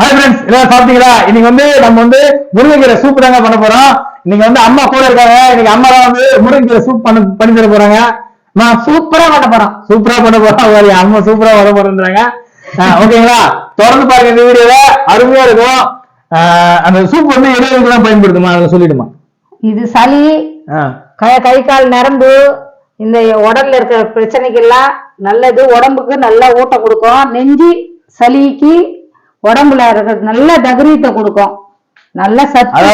Hi friends எல்லாரும் சாப்பிட்டீங்களா? இன்னைக்கு வந்து நம்ம வந்து முருங்கைக்கீரை சூப் தாங்க பண்ண போறோம். இன்னைக்கு வந்து அம்மா கூட இருக்காங்க. இன்னைக்கு அம்மா வந்து முருங்கைக்கீரை சூப் பண்ண பண்ணி தர போறாங்க. நான் சூப்பரா பண்ண போறோம் சூப்பரா பண்ண போறோம் அம்மா சூப்பரா பண்ண போறேன்றாங்க. ஓகேங்களா? தொடர்ந்து பாருங்க இந்த வீடியோவை. அருமையா இருக்கும். அந்த சூப் வந்து எல்லாம் பயன்படுத்துமா? அதை சொல்லிடுமா? இது சளி கை கால் நரம்பு இந்த உடல்ல இருக்கிற பிரச்சனைக்கெல்லாம் நல்லது. உடம்புக்கு நல்ல ஊட்டம் கொடுக்கும். நெஞ்சு சளிக்கு உடம்புல இருக்கிற நல்ல தகரீத்தை கொடுக்கும். நல்ல சத்து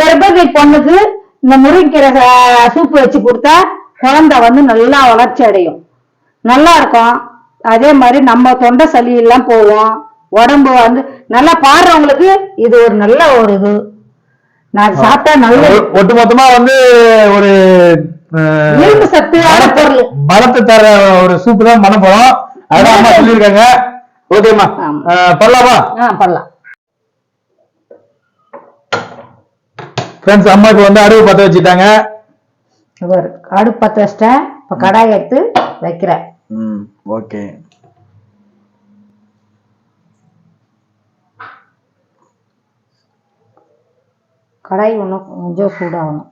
கர்ப்பகை பொண்ணுக்கு இந்த முருங்கைக்கீரை ச- சூப்பு வச்சு கொடுத்தா குழந்தை வந்து நல்லா வளர்ச்சி அடையும். நல்லா இருக்கும். அதே மாதிரி நம்ம தொண்டை சளி எல்லாம் போகும். உடம்பு வந்து நல்லா பாடுறவங்களுக்கு இது ஒரு நல்ல ஒரு இது. நான் சாப்பிட்டா நல்ல ஒட்டுமொத்தமா வந்து ஒரு இரும்பு சத்தான பலத்தை தர ஒரு சூப் தான் போறோம். அதான் அம்மா சொல்லியிருக்காங்க. ஓகேம்மா பண்ணலாமா பண்ணலாம் ஃப்ரெண்ட்ஸ் அம்மாக்கு வந்து அடுப்பு பத்த வச்சுட்டாங்க. அடுப்பு பற்ற வச்சிட்டேன். இப்போ கடாய் எடுத்து வைக்கிறேன். ம் ஓகே. கடாய் ஒன்றும் கொஞ்சம் சூடாகணும்.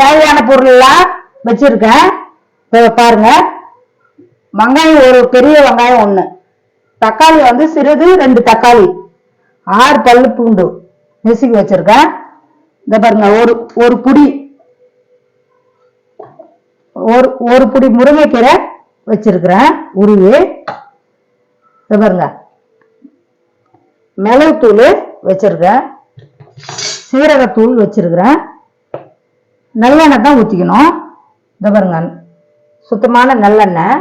தேவையான பொருள்லாம் வச்சிருக்கேன். இப்ப பாருங்க. வெங்காயம் ஒரு பெரிய வெங்காயம் ஒன்று தக்காளி வந்து சிறிது ரெண்டு தக்காளி. ஆறு பல்லு பூண்டு நெசுக்கி வச்சிருக்கேன். இந்த பாருங்க ஒரு ஒரு புடி. ஒரு ஒரு புடி முருங்கைக்கீரை வச்சிருக்கிறேன் உருவி. இந்த பாருங்க. மிளகுத்தூள் வச்சிருக்கேன். சீரகத்தூள் வச்சிருக்கிறேன். நல்லெண்ணெய் தான் ஊற்றிக்கணும் இந்த பாருங்க சுத்தமான நல்லெண்ணெய்.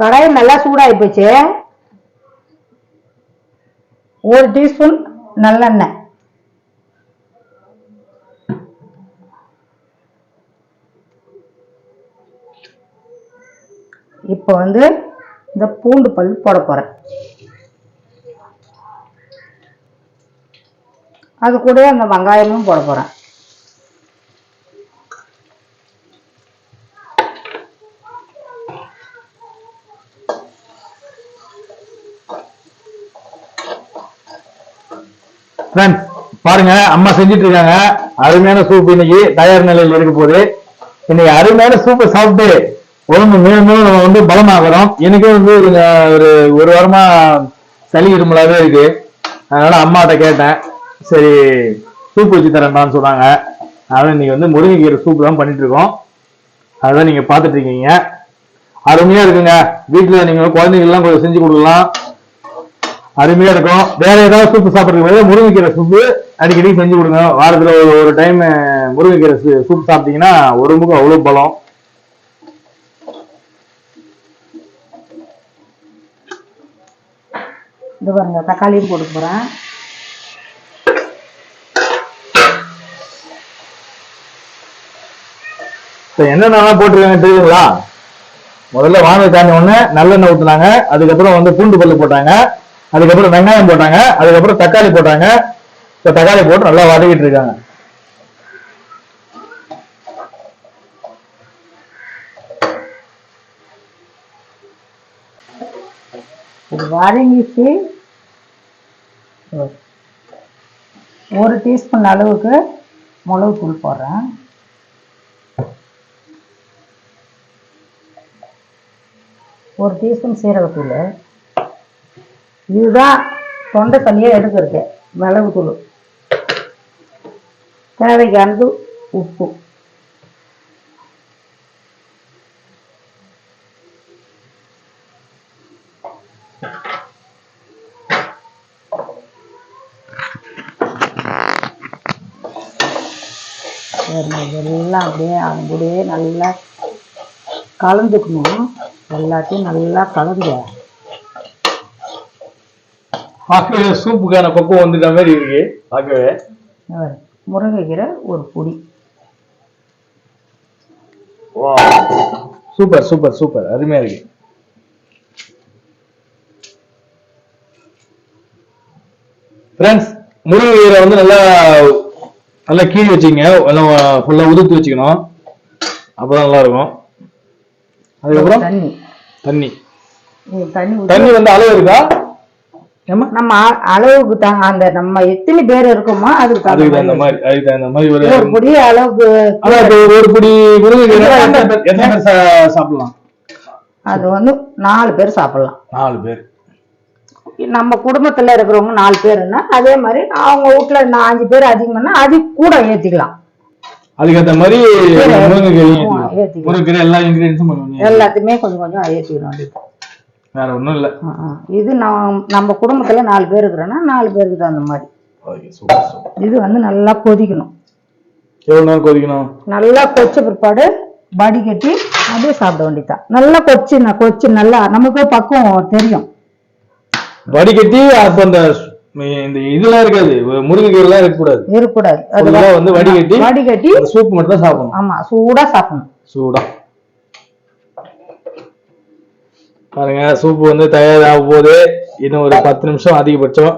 கடாயம் நல்லா சூடாகி போச்சு. ஒரு டீஸ்பூன் நல்லெண்ணெய் இப்போ வந்து இந்த பூண்டு பல் போட போகிறேன் அது கூட அந்த வெங்காயமும் போட போகிறேன் ஃப்ரெண்ட்ஸ் பாருங்க அம்மா செஞ்சுட்டு இருக்காங்க அருமையான சூப் இன்னைக்கு தயார் நிலையில் இருக்க போது இன்னைக்கு அருமையான சூப்பை சாப்பிட்டு உடம்பு மேலும் மேலும் நம்ம வந்து பலமாகிறோம் எனக்கே வந்து ஒரு ஒரு ஒரு வாரமா சளி இருமலாவே இருக்கு. அதனால அம்மாட்ட கேட்டேன். சரி சூப் வச்சு தரேன்டான்னு சொன்னாங்க. அதனால இன்னைக்கு வந்து முருங்கைக்கீரை சூப் தான் பண்ணிட்டு இருக்கோம் அதான் நீங்க பாத்துட்டு இருக்கீங்க அருமையா இருக்குங்க. வீட்டுல நீங்க குழந்தைங்கள்லாம் கொஞ்சம் செஞ்சு கொடுக்கலாம். அருமையா இருக்கும். வேற ஏதாவது சூப்பு சாப்பிட்றதுக்கு முருங்கைக்கீரை சூப்பு அடிக்கடி செஞ்சு கொடுங்க. வாரத்துல ஒரு ஒரு டைம் முருங்கைக்கீரை சூப் சாப்பிட்டீங்கன்னா உடம்புக்கு அவ்வளவு பலம். இது பாருங்க தக்காளியும் போட்டு போறேன். என்னென்னலாம் போட்டிருக்காங்க தெரியுங்களா முதல்ல வானொலி தாண்டி ஒண்ணு நல்லெண்ணெய் ஊத்துனாங்க. அதுக்கப்புறம் வந்து பூண்டு பல்லு போட்டாங்க. அதுக்கப்புறம் வெங்காயம் போட்டாங்க அதுக்கப்புறம் தக்காளி போட்டாங்க. இப்போ தக்காளி போட்டு நல்லா வதக்கிட்டு இருக்காங்க. வதங்கிட்டு ஒரு டீஸ்பூன் அளவுக்கு மிளகு தூள் போடுறேன். ஒரு டீஸ்பூன் சீரகத்தூள். இதுதான் தொண்டை தண்ணியை எடுக்கிறது மிளகுத்தூள் தேவைக்கானது உப்பு. பாருங்க, இதெல்லாம் அப்படியே அவங்க கூடயே நல்லா கலந்துக்கணும். எல்லாத்தையும் நல்லா கலந்து பார்க்கவே சூப்புக்கான பக்குவம் வந்துட்ட மாதிரி இருக்கு. பார்க்கவே பாரு, முருங்கைக்கீரை ஒரு பொடி. Super super super. அருமையா இருக்கு. ஃப்ரெண்ட்ஸ் முருங்கைக்கீரை வந்து நல்லா நல்லா கீழி வச்சுங்க நல்லா ஃபுல்லா உதுத்து வச்சுக்கணும். அப்பதான் நல்லா இருக்கும் அதுக்கப்புறம் தண்ணி. தண்ணி. தண்ணி வந்து அளவு இருக்கா? நம்ம அளவுக்கு தான் அந்த நம்ம எத்தனை பேர் இருக்கோமோ அதுக்கு தகுந்த மாதிரி ஒரு புடி அளவுக்கு ஒரு பிடி சாப்பிடலாம்? அது வந்து நாலு பேர் சாப்பிடலாம். நாலு பேர். நம்ம குடும்பத்துல இருக்கிறவங்க நாலு பேருன்னா அதே மாதிரி அவங்க வீட்டுல நான் அஞ்சு பேர் அதிகம்னா அது கூட ஏத்திக்கலாம். அதுக்கேற்ற மாதிரி. முருங்கைக்கீரை எல்லா இன்கிரீடியன்ஸும் எல்லாத்தையுமே கொஞ்சம் கொஞ்சம் வேண்டியது. வேற ஒண்ணும் இல்ல. இது நம்ம நம்ம குடும்பத்துல நாலு பேர் இருக்கிறோன்னா நாலு பேருக்கு தகுந்த மாதிரி. Okay super super. இது வந்து நல்லா கொதிக்கணும். எவ்வளவு நேரம் கொதிக்கணும்? நல்லா கொச்ச பிற்பாடு வடிகட்டி அப்படியே சாப்பிட வேண்டியதுதான். நல்லா கொச்சு கொச்சு நல்லா நமக்கு பக்குவம் தெரியும். வடிகட்டி அப்ப அந்த இந்த இதெல்லாம் இருக்காது. முருங்கைக்கீரை எல்லாம் இருக்கக்கூடாது. இருக்கக்கூடாது. அது ஆ வந்து வடிகட்டி வடிகட்டி சூப் மட்டும் தான் சாப்பிடணும். ஆமா சூடா சாப்பிடணும். சூடா. பாருங்க சூப் வந்து தயாராக போகுது இன்னும் ஒரு பத்து நிமிஷம் அதிகபட்சம்.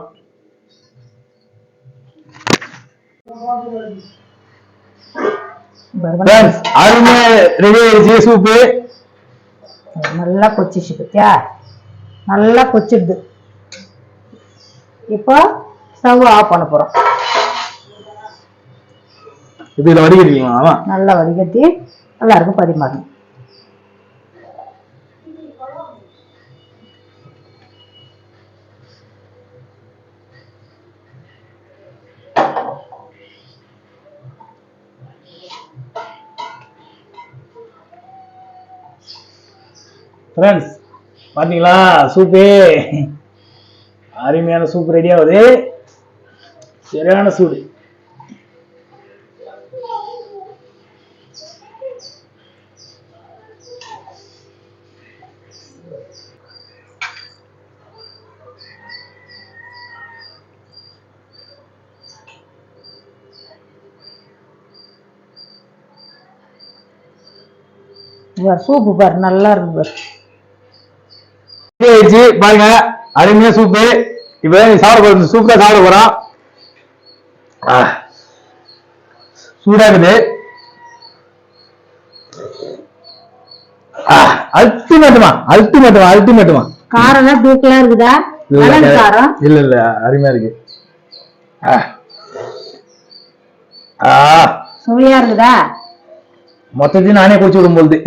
அருமையா ரெடி ஆயிடுச்சு சூப்பு. நல்லா கொச்சிச்சு பத்தியா? நல்லா கொச்சிடுது இப்போ ஸ்டவ் ஆஃப் பண்ண போறோம். இது இதுல வடிகட்டிக்கலாம்? ஆமா நல்லா வடிகட்டி எல்லாருக்கும் பரிமாறணும். ஃப்ரெண்ட்ஸ் பார்த்தீங்களா சூப்பு அருமையான சூப் ரெடி ஆகுது. சரியான சூடு. சூப்பு பாரு நல்லா இருக்கு பாரு. ஆயிடுச்சு பாருங்க. அருமையா சூப்பு இப்ப சாப்பிட போற சூப் தான் சாப்பிட போறோம். சூடா இருக்குது. அல்டிமேட்டுமா அல்டிமேட்டுமா அல்டிமேட்டுமா காரம் தூக்கலா இருக்குதா? மிளகு காரம்? இல்ல இல்ல. அருமையா இருக்கு. சுவையா இருக்குதா? மொத்தத்தையும் நானே குடிச்சு விடும் போகுது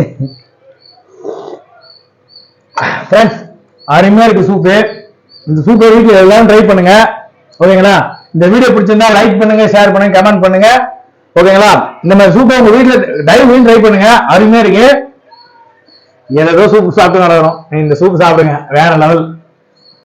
ஃப்ரெண்ட்ஸ் அருமையா இருக்கு சூப்பு இந்த சூப்பை வீட்டில் எல்லாரும் ட்ரை பண்ணுங்க. ஓகேங்களா இந்த வீடியோ பிடிச்சிருந்தா லைக் பண்ணுங்க ஷேர் பண்ணுங்க கமெண்ட் பண்ணுங்க. ஓகேங்களா இந்த மாதிரி சூப்பை உங்க வீட்டில் தயவு ட்ரை பண்ணுங்க. அருமையா இருக்கு. ஏதோ சூப்பு சாப்பிட்டு நடக்கணும். இந்த சூப்பு சாப்பிடுங்க. வேற லெவல்